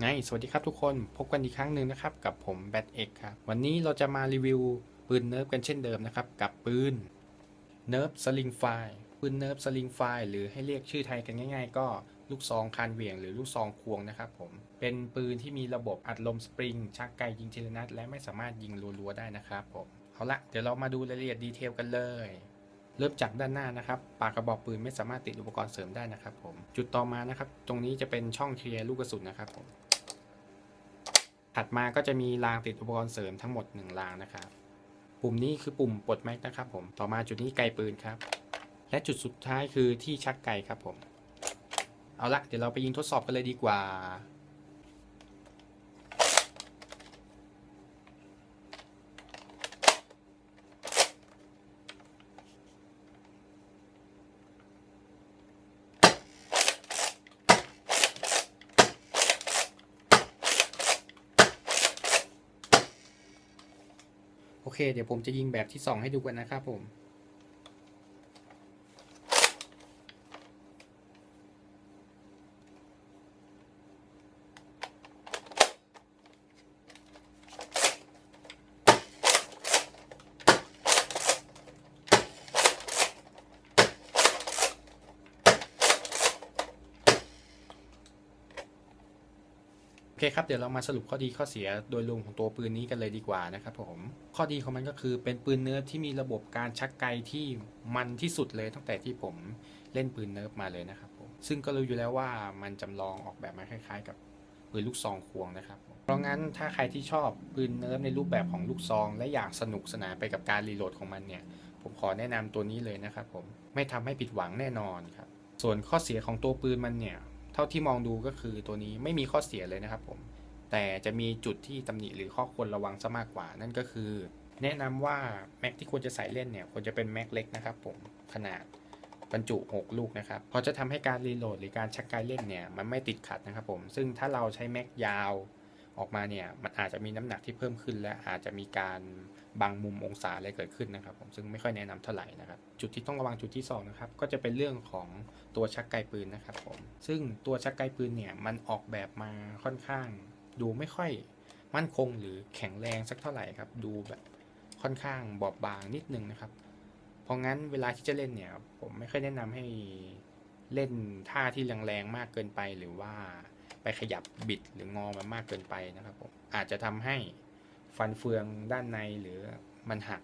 ไง สวัสดีครับทุกคน พบกันอีกครั้งหนึ่งนะครับ กับผมแบทเอ็กครับ วันนี้เราจะมารีวิวปืนเนิร์ฟกันเช่นเดิมนะครับ กับปืนเนิร์ฟสลิงไฟปืนเนิร์ฟสลิงไฟหรือให้เรียกชื่อไทยกันง่าย ๆ ก็ลูกซองคานเหวี่ยงหรือลูกซองควงนะครับผม เป็นปืนที่มีระบบอัดลมสปริง ชักไกยิงทีละนัดและไม่สามารถยิงรัวๆได้นะครับผม เอาละเดี๋ยวเรามาดูรายละเอียดดีเทลกันเลยเริ่มจากด้านหน้านะครับปากกระบอกปืนไม่สามารถติดอุปกรณ์เสริมได้นะครับผม จุดต่อมานะครับ ตรงนี้จะเป็นช่องเคลียร์ลูกกระสุนนะครับผม ถัดมาก็จะมีรางติดอุปกรณ์เสริมทั้งหมด 1 รางนะครับ ปุ่มนี้คือปุ่มปลดแม็กนะครับผมต่อมาจุดนี้ไกปืนครับ และจุดสุดท้ายคือที่ชักไกครับผม เอาละเดี๋ยวเราไปยิงทดสอบกันเลยดีกว่า โอเค เดี๋ยวผมจะยิงแบบที่ 2 ให้ดูกันนะครับผม อเคครับเดี๋ยวเรามาสรุปข้อดีข้อเสียโดยรวมของตัวปืนนี้กันเลยดีกว่านะครับผมข้อดีของมันก็คือเป็นปืนเนิร์ฟที่มีระบบการชักไกที่มันที่สุดเลยตั้งแต่ที่ผมเล่นปืนเนิร์ฟมาเลยนะครับผมซึ่งก็รู้อยู่แล้วว่ามันจำลองออกแบบมาคล้ายๆ กับปืนลูกซองควงนะครับ เพราะงั้นถ้าใครที่ชอบปืนเนิร์ฟในรูปแบบของลูกซอง และอยากสนุกสนานไปกับการรีโหลดของมันเนี่ยผมขอแนะนำตัวนี้เลยนะครับผมไม่ทำให้ผิดหวังแน่นอนครับส่วนข้อเสียของตัวปืนมันเนี่ย ท่าที่มองดูก็คือตัวนี้ไม่มีข้อเสียเลยนะครับผม แต่จะมีจุดที่ตำหนิหรือข้อควรระวังซะมากกว่า นั่นก็คือ แนะนำว่าแม็กที่ควรจะใส่เล่นเนี่ยควรจะเป็นแม็กเล็กนะครับผมขนาดบรรจุ 6 ลูกนะครับเพราะจะทำให้การรีโหลดหรือการชักการเล่นเนี่ยมันไม่ติดขัดนะครับผม ซึ่งถ้าเราใช้แม็กยาว ออกมาเนี่ยมันอาจจะมีน้ำหนักที่เพิ่มขึ้น และอาจจะมีการบังมุมองศาอะไรเกิดขึ้นนะครับ ผมซึ่งไม่ค่อยแนะนำเท่าไหร่นะครับ จุดที่ต้องระวังจุดที่สองนะครับก็จะเป็นเรื่องของตัวชักไกปืนนะครับผมซึ่งตัวชักไกปืนเนี่ยมันออกแบบมาค่อนข้าง ดูไม่ค่อยมั่นคงหรือแข็งแรงสักเท่าไหร่ครับดูแบบค่อนข้างบอบบางนิดนึงนะครับ เพราะงั้นเวลาที่จะเล่นเนี่ยผมไม่ค่อยแนะนำให้เล่นท่าที่แรงๆมากเกินไปหรือว่า ไปขยับบิดหรืองอมันมากเกินไปนะครับผมอาจจะทำให้ฟันเฟืองด้านในหรือมันหัก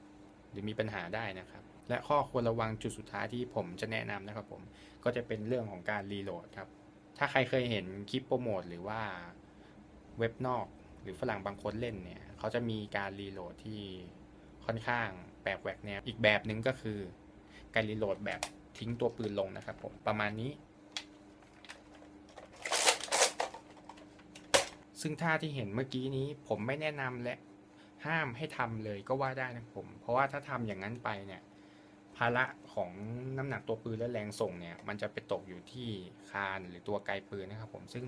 หรือมีปัญหาได้นะครับ และข้อควรระวังจุดสุดท้ายที่ผมจะแนะนำนะครับผมก็จะเป็นเรื่องของการรีโหลดครับถ้าใครเคยเห็นคลิปโปรโมทหรือว่าเว็บนอกหรือฝรั่งบางคนเล่นเนี่ยเขาจะมีการรีโหลดที่ค่อนข้างแปลกแหวกแนวอีกแบบหนึ่งก็คือ การรีโหลดแบบทิ้งตัวปืนลงนะครับผมประมาณนี้ ซึ่งท่าที่เห็นเมื่อกี้นี้ผมไม่แนะนำและห้ามให้ทำเลยก็ว่าได้นะผม เพราะว่าถ้าทำอย่างนั้นไปเนี่ย ภาระของน้ำหนักตัวปืนและแรงส่งเนี่ย มันจะไปตกอยู่ที่คานหรือตัวไกลปืนนะครับ ผมซึ่ง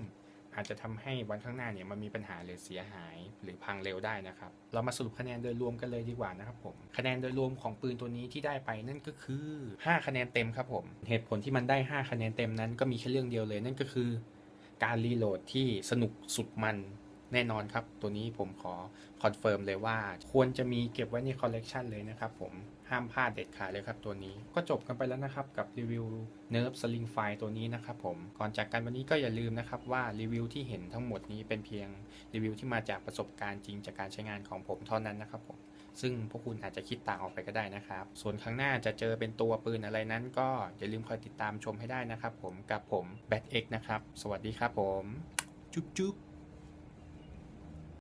อาจจะทำให้วันข้างหน้าเนี่ยมันมีปัญหาหรือเสียหายหรือพังเร็วได้นะครับ เรามาสรุปคะแนนโดยรวมกันเลยดีกว่านะครับผม คะแนนโดยรวมของปืนตัวนี้ที่ได้ไปนั่นก็คือ 5 คะแนนเต็มครับผม เหตุผลที่มันได้ 5 คะแนนเต็มนั้นก็มีแค่เรื่องเดียวเลยนั่นก็คือ การรีโหลดที่สนุกสุดมัน แน่นอนครับ ตัวนี้ผมขอคอนเฟิร์มเลยว่า ควรจะมีเก็บไว้ในคอลเลกชันเลยนะครับผมห้ามพลาดเด็ดขาดเลยครับตัวนี้ก็จบกันไปแล้วนะครับกับรีวิว Nerf Sling File ตัวนี้นะครับผมก่อนจากกันวันนี้ก็อย่าลืมนะครับว่ารีวิวที่เห็นทั้งหมดนี้เป็นเพียงรีวิวที่มาจากประสบการณ์จริงจากการใช้งานของผมเท่านั้นนะครับผมซึ่งพวกคุณอาจจะคิดต่างออกไปก็ได้นะครับ ส่วนครั้งหน้าจะเจอเป็นตัวปืนอะไรนั้น ก็อย่าลืมคอยติดตามชมให้ได้นะครับผมกับผม b a t X นะครับ สวัสดีครับผม จุ๊บจุ๊บ